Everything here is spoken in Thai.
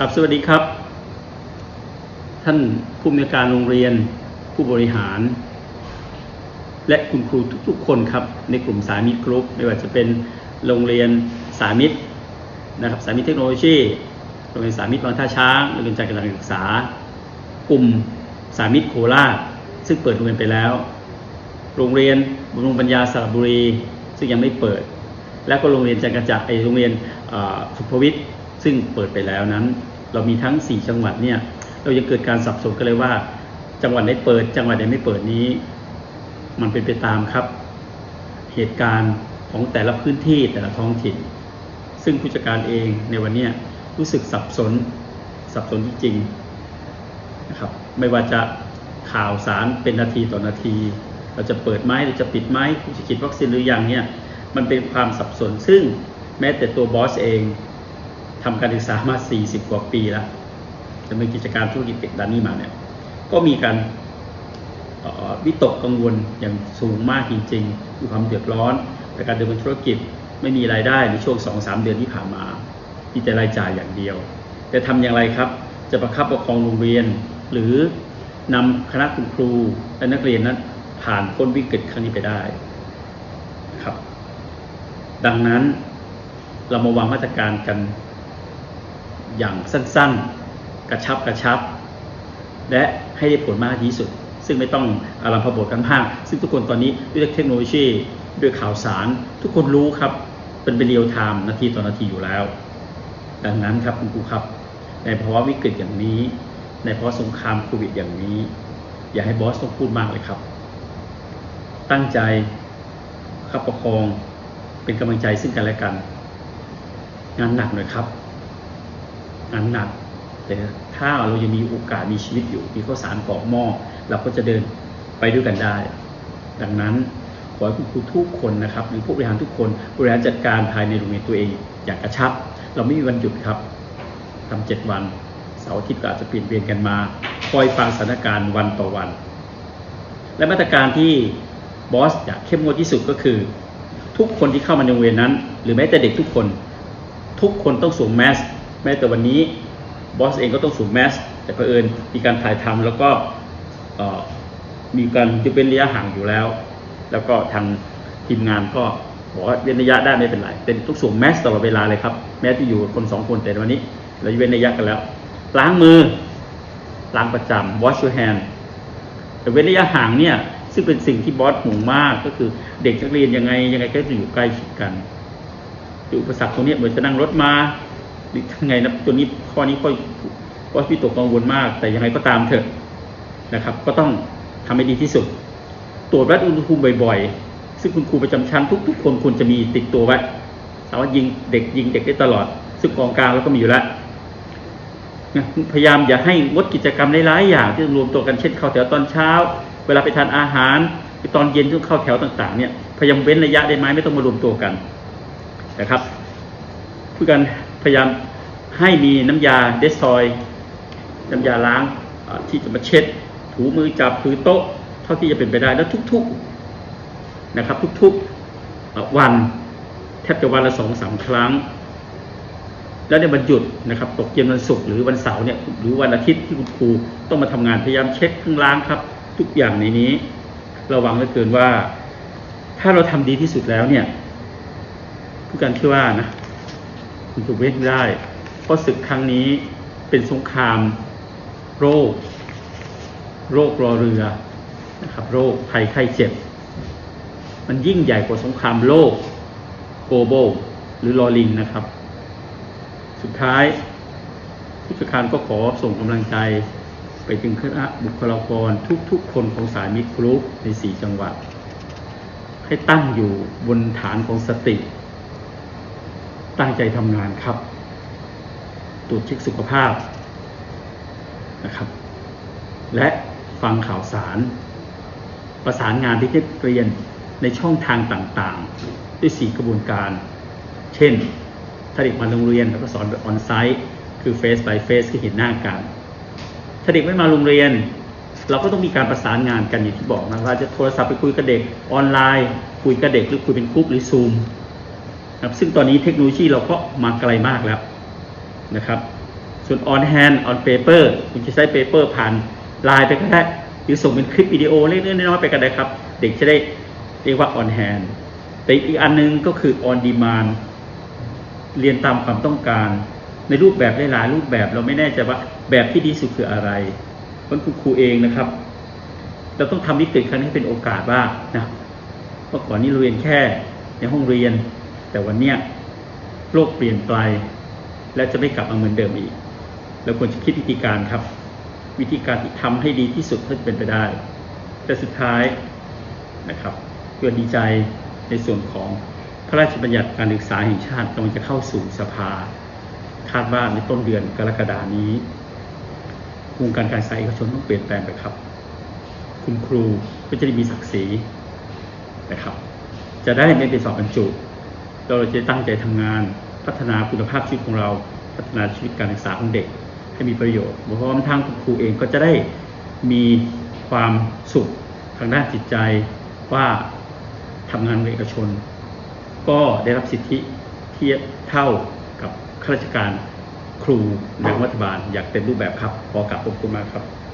ครับสวัสดีครับ ท่านผู้อำนวยการโรงเรียนผู้บริหาร และคุณครูทุกๆ คนครับ ในกลุ่มสามิตรกรุ๊ปไม่ว่าจะเป็นโรงเรียนสามิตรนะครับสามิตรเทคโนโลยีโรงเรียนสามิตรบางท่าช้างโรงเรียนจัดการศึกษา กลุ่มสามิตรโคราชซึ่งเปิดโรงเรียนไปแล้ว โรงเรียนบำรุงปัญญาสระบุรี ซึ่งยังไม่เปิด และก็โรงเรียนจักรจักไอโรงเรียนสุภวิทย์ซึ่งเปิดไปแล้วนั้น เรามีทั้ง 4 จังหวัดเนี่ยเรายังเกิดการสับสนกันเลยว่า จังหวัดไหนเปิด จังหวัดไหนไม่เปิดนี้ มันเป็นไปตามครับ เหตุการณ์ของแต่ละพื้นที่แต่ละท้องถิ่น ซึ่งผู้จัดการเองในวันนี้รู้สึกสับสนสับสนจริงๆนะครับไม่ว่าจะข่าวสารเป็นนาทีต่อนาที เราจะเปิดไหมเราจะปิดไหมคุณจะฉีดวัคซีนหรือยังเนี่ยมันเป็นความสับสนซึ่งแม้แต่ตัวบอสเอง ทำการศึกษามา 40 กว่าปีแล้วดำเนินกิจการธุรกิจเด็กด้านนี้มาเนี่ย ก็มีการวิตกกังวลอย่างสูงมากจริงๆมีความเดือดร้อนในการดำเนินธุรกิจไม่มีรายได้ในช่วง 2-3 เดือนที่ผ่านมา มีแต่รายจ่ายอย่างเดียวแต่ทำอย่างไรครับ จะประคับประคองโรงเรียน หรือนำคณะคุณครูและนักเรียนนั้นผ่านพ้นวิกฤตครั้งนี้ไปได้ครับ ดังนั้นเรามาวางมาตรการกัน อย่างสั้นๆ กระชับกระชับ และให้ได้ผลมากที่สุด ซึ่งไม่ต้องอารัมพบทกันมากซึ่งทุกคนตอนนี้ด้วยเทคโนโลยีด้วยข่าวสาร ทุกคนรู้ครับเป็นเป็นเรียลไทม์นาทีต่อนาทีอยู่แล้ว ดังนั้นครับคุณครูครับ ในภาวะวิกฤตอย่างนี้ ในภาวะสงครามโควิดอย่างนี้ อย่าให้บอสต้องพูดมากเลยครับ ตั้งใจขับประคองเป็นกำลังใจซึ่งกันและกัน งานหนักหน่อยครับ งานหนัก แต่ถ้าเรายังมีโอกาสมีชีวิตอยู่ มีข้าวสารกรอกหม้อเราก็จะเดินไปด้วยกันได้ ดังนั้นขอให้คุณครูทุกคนนะครับหรือผู้บริหารทุกคนบริหารจัดการภายในโรงเรียนตัวเองอย่างกระชับ เราไม่มีวันหยุดครับทำเจ็ดวันเสาร์อาทิตย์ก็อาจจะเปลี่ยนเวียนกันมา คอยฟังสถานการณ์วันต่อวัน และมาตรการที่บอสอยากเข้มงวดที่สุดก็คือ ทุกคนที่เข้ามาในโรงเรียนนั้น หรือแม้แต่เด็กทุกคน ทุกคนต้องสวมแมส แม้แต่วันนี้บอสเองก็ต้องสวมแมสแต่เผอิญมีการถ่ายทำแล้วก็มีการจะเป็นระยะห่างอยู่แล้ว แล้วก็ทางทีมงานก็บอกว่าเว้นระยะได้ไม่เป็นไรเป็นต้องสวมแมสตลอดเวลาเลยครับ แม้ที่อยู่คนสองคนแต่วันนี้ เราเว้นระยะกันแล้วล้างมือล้างประจำ wash your hand แต่เว้นระยะห่างเนี่ยซึ่งเป็นสิ่งที่บอสห่วงมากก็คือเด็กนักเรียนยังไงยังไงก็จะอยู่ใกล้ชิดกันอุปสรรคตรงนี้เหมือนจะนั่งรถมา ยังไงนะตัวนี้ข้อนี้ค่อยบอสพี่ตกกังวลมาก แต่ยังไงก็ตามเถอะนะครับ ก็ต้องทำให้ดีที่สุด ตรวจวัดอุณหภูมิบ่อยๆ ซึ่งคุณครูประจำชั้นทุก ๆ คนควรจะมีติดตัวไว้สามารถยิงเด็กยิงเด็กได้ตลอด ซึ่งกองกลางเราก็มีอยู่แล้วพยายามอย่าให้งดกิจกรรมหลายๆอย่างที่รวมตัวกันเช่นเข้าแถวตอนเช้า เวลาไปทานอาหารไปตอนเย็นต้องเข้าแถวต่าง ๆเนี่ยพยายามเว้นระยะได้ไหมไม่ต้องมารวมตัวกันนะครับผู้กัน พยายามให้มีน้ำยาเดสทอยน้ำยาล้างที่จะมาเช็ด ถูมือจับถือโต๊ะ เท่าที่จะเป็นไปได้แล้วทุกๆนะครับ ทุกๆวันแทบจะวันละสองสามครั้ง แล้วในวันหยุดนะครับ ตกเย็นวันศุกร์หรือวันเสาร์เนี่ยหรือวันอาทิตย์ที่คุณครูต้องมาทำงานพยายามเช็คเครื่องล้างครับ ทุกอย่างในนี้ ระวังเหลือเกินว่า ถ้าเราทำดีที่สุดแล้วเนี่ยผู้การคิดว่านะ คุณจะเว้นได้ เพราะศึกครั้งนี้เป็นสงคราม โรค โรครอเรือนะครับ โรคภัยไข้เจ็บ มันยิ่งใหญ่กว่าสงครามโลกโกลบหรือลอลิงนะครับ สุดท้ายผู้จัดการก็ขอส่งกำลังใจไปถึงคณะบุคลากรทุกๆ คนของสายมิตรกรุ๊ปใน 4 จังหวัด ให้ตั้งอยู่บนฐานของสติ ตั้งใจทำงานครับ ตรวจเช็คสุขภาพนะครับ และฟังข่าวสาร ประสานงานที่นักเรียนในช่องทางต่างๆ ด้วย 4 กระบวนการ เช่น ถ้าเด็กมาโรงเรียนเราก็สอนแบบออนไซต์ คือเฟส by เฟสคือเห็นหน้ากัน ถ้าเด็กไม่มาโรงเรียน เราก็ต้องมีการประสานงานกันอย่างที่บอกนะว่าจะโทรศัพท์ไปคุยกับเด็กออนไลน์ คุยกับเด็กหรือคุยเป็นกรุ๊ปหรือซูม ครับซึ่งตอนนี้เทคโนโลยีเราก็มาไกลมากแล้วนะครับ ส่วน on hand on paper คุณจะใช้ paper ผ่านไลน์ไปก็ได้หรือส่งเป็นคลิปวิดีโอเล็กๆน้อยๆไปก็ได้ครับ เด็กจะได้เรียกว่า on hand แต่อีกอันหนึงก็คือ on demand เรียนตามความต้องการ ในรูปแบบหลายๆรูปแบบเราไม่แน่ใจว่าแบบที่ดีสุดคืออะไรเพราะคุณครูเองนะครับ เราต้องทำวิกฤตครั้งนี้เป็นโอกาสบ้างนะเมื่อก่อนนี้เรียนแค่ในห้องเรียน แต่วันเนี้ยโลกเปลี่ยนไป และจะไม่กลับมาเหมือนเดิมอีกเราควรจะคิดวิธีการครับ วิธีการที่ทำให้ดีที่สุดเท่าที่เป็นไปได้ แต่สุดท้ายนะครับเพื่อดีใจในส่วนของพระราชบัญญัติการศึกษาแห่งชาติกำลังจะเข้าสู่สภา คาดว่าในต้นเดือนกรกฎานี้วงการการศึกษาเอกชนต้องเปลี่ยนแปลงไปครับ คุณครูก็จะได้มีศักดิ์ศรีนะครับ จะได้ไม่เป็นสอบบรรจุ เราจะตั้งใจทำงาน พัฒนาคุณภาพชีวิตของเรา พัฒนาชีวิตการศึกษาของเด็กให้มีประโยชน์พราะว่าทางคุณครูเองก็จะได้มีความสุขทางด้านจิตใจว่าทำงานเอกชน ก็ได้รับสิทธิเทียบเท่ากับข้าราชการครูในรัฐบาล อยางเต็มรูปแบบครับ ขอกราบขอบคุณมากครับ